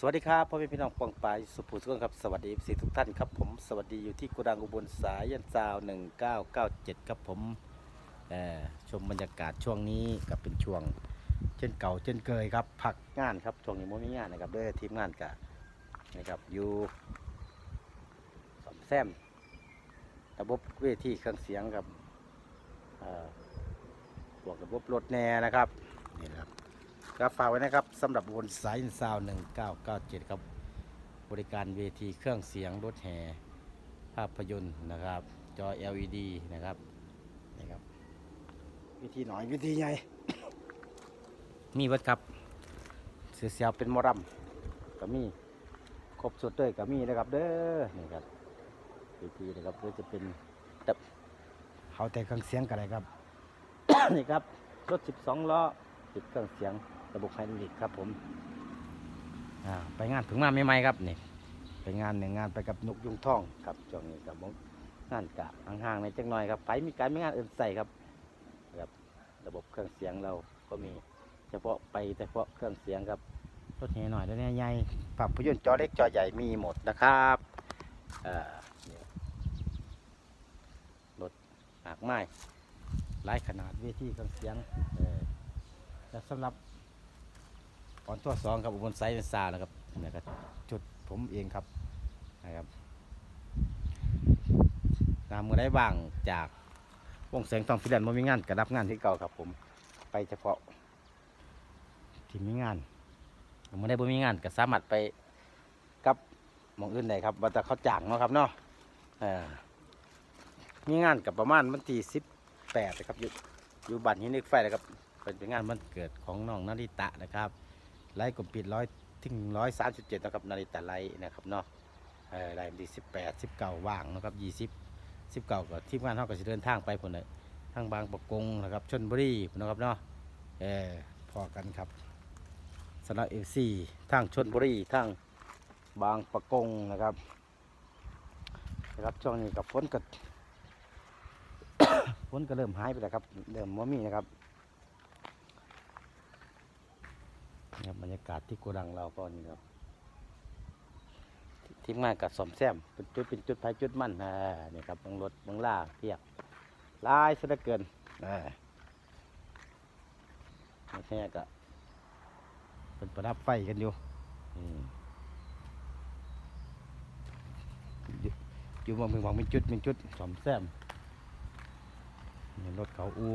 สวัสดีครับพ่อแม่พี่น้องปองปายสุภูสุขครับ สวัสดีสีทุกท่านครับผมสวัสดีอยู่ที่โกดังอุบลสายยันซาว1997ครับผมชมบรรยากาศช่วงนี้ก็เป็นช่วง เช่นเก่าเช่นเคยครับพักงานครับช่วงนี้ไม่มีงานนะครับด้วยทีมงานกะนะครับอยู่สอมแซมระบบเวทีเครื่องเสียงครับบวกระบบรถแหนะนะครับ ครับฝากไว้นะครับสำหรับบนสายซาว1997ครับบริการเวทีเครื่องเสียงรถแห่ภาพยนตร์นะครับ จอ LED นะครับนี่ครับ วิธีหน่อยวิธีใหญ่ มีวัดครับ เสือเสียวเป็นหมอรำก็มีครบสุดเลยก็มีนะครับ เด้อนี่ครับวิธีนะครับเพื่อจะเป็นแต่เขาแต่เครื่องเสียงกันเลยครับ นี่ครับรถ 12 ล้อติดเครื่องเสียง ระบบไฮดรอลิกครับผมไปงานถึงมาใหม่ๆครับนี่ไปงานหนึ่งงานไปกับนกยุงทองครับช่วงนี้กับมงานกะห่างๆในจังหน่อยครับไปมีการไม่งานอื่นใส่ครับครับระบบเครื่องเสียงเราก็มีเฉพาะไปเฉพาะเครื่องเสียงครับรถแห่หน่อยรถแห่ใหญ่ภาพยนต์จอเล็กจอใหญ่มีหมดนะครับรถหากไม้หลายขนาดเวทีเครื่องเสียงแต่สำหรับ ตอนตัวสองครับอุบลไซน์ซานะครับนะครับจุดผมเองครับนะครับงานมือได้บ้างจากวงแสงทองฟิแลนมามีงานกระดับงานที่เก่าครับ ผมไปเฉพาะที่มีงานมื่อได้บ่มีงานก็สามารถไปกับมองอื่นได้ครับว่าแต่เขาจ้างเนาะครับเนาะเออมีงานกับประมาณวันที่สิบแปดนะครับอยู่อยู่บัตรฮินิกไฟนะครับเป็นเป็นงานวันเกิดของน้องนาริตะนะครับ ไลฟ์กลุ่มปิดร้อยถึงร้อยสามสิบเจ็ดนะครับนาริตะไลฟ์นะครับเนาะเออไลฟ์ที่สิบแปดสิบเก้าว่างนะครับยี่สิบสิบเก้าก็ทีมงานเขาก็จะเดินทางไปคนเลยทางบางประกงนะครับชนบุรีนะครับเนาะเออพอกันครับสำหรับเอฟซีทางชนบุรีทางบางประกงนะครับนะครับช่วงนี้กับฝนกับฝนก็เริ่มหายไปแล้วครับเริ่มม่มีนะครับนี่ครั บรรยากาศที่โกดังเราก็นี่ครับททีมงานกับสมแซมเป็นจุดเป็นจุดไฟจุดมั่นอ่านี่ครับบางรถบางล่าเพียบลายซะเหลือเกินอ่าไม่ใช่ก็เป็นประดับไฟกันอยู่อืมอยู่อยู่บางเป็นบางเป็นจุดเป็นจุดสมแซมนี่รถเขาอู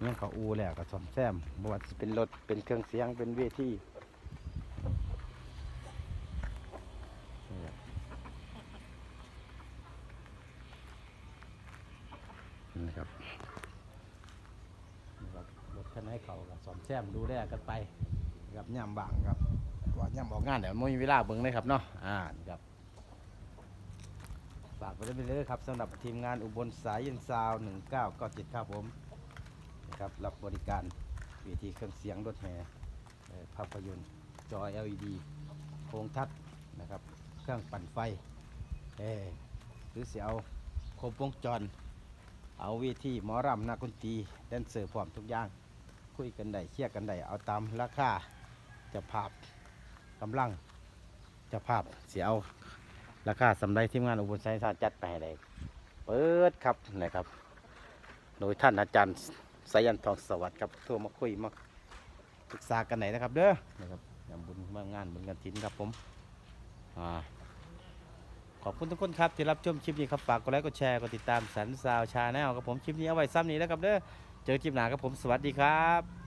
เนี่ยเขาอูแหละก็ซ่อมแซมบว่าสิเป็นรถเป็นเครื่องเสียงเป็นเวทีนี่แหละครับรับรถคันไหนเขาก็ซ่อมแซมดูแลกันไปครับย่ำบางครับว่าย่ำออกงานเดี๋ยวไม่มีเวลาเบิ่งเลยครับเนาะอ่านครับฝากไปด้วยเลยครับสำหรับทีมงานอุบลสายเย็นซาว 1997 ครับผม นะครับรับบริการเวทีเครื่องเสียงรถแห่ภาพยนตร์จอ LED โครงทัศน์นะครับเครื่องปั่นไฟเออหรือเสียเอาครบวงจร เอาเวทีหมอรำนักดนตรีแดนเซอร์พร้อมทุกอย่าง คุยกันได้เคลียกันได้เอาตามราคาจะภาพกำลังจะภาพเสียเอาราคาสำไรทีมงานอุบลไซน์ศาจัดไปให้เลยเปิดครับนะครับ โดยท่านอาจารย์ สายันทองสวัสดิ์ครับโทรมาคุยมาปรึกษากันไหนนะครับ เด้อนะครับงานบุญเมืองงานบุญกันทินครับผมอ่าขอบคุณทุกคนครับที่รับชมคลิปนี้ครับฝากกดไลค์กดแชร์กดติดตามสันสาวชาแนลครับผมคลิปนี้เอาไว้ซ้ำนี้แล้วครับเด้อเจอคลิปหน้าครับผมสวัสดีครับ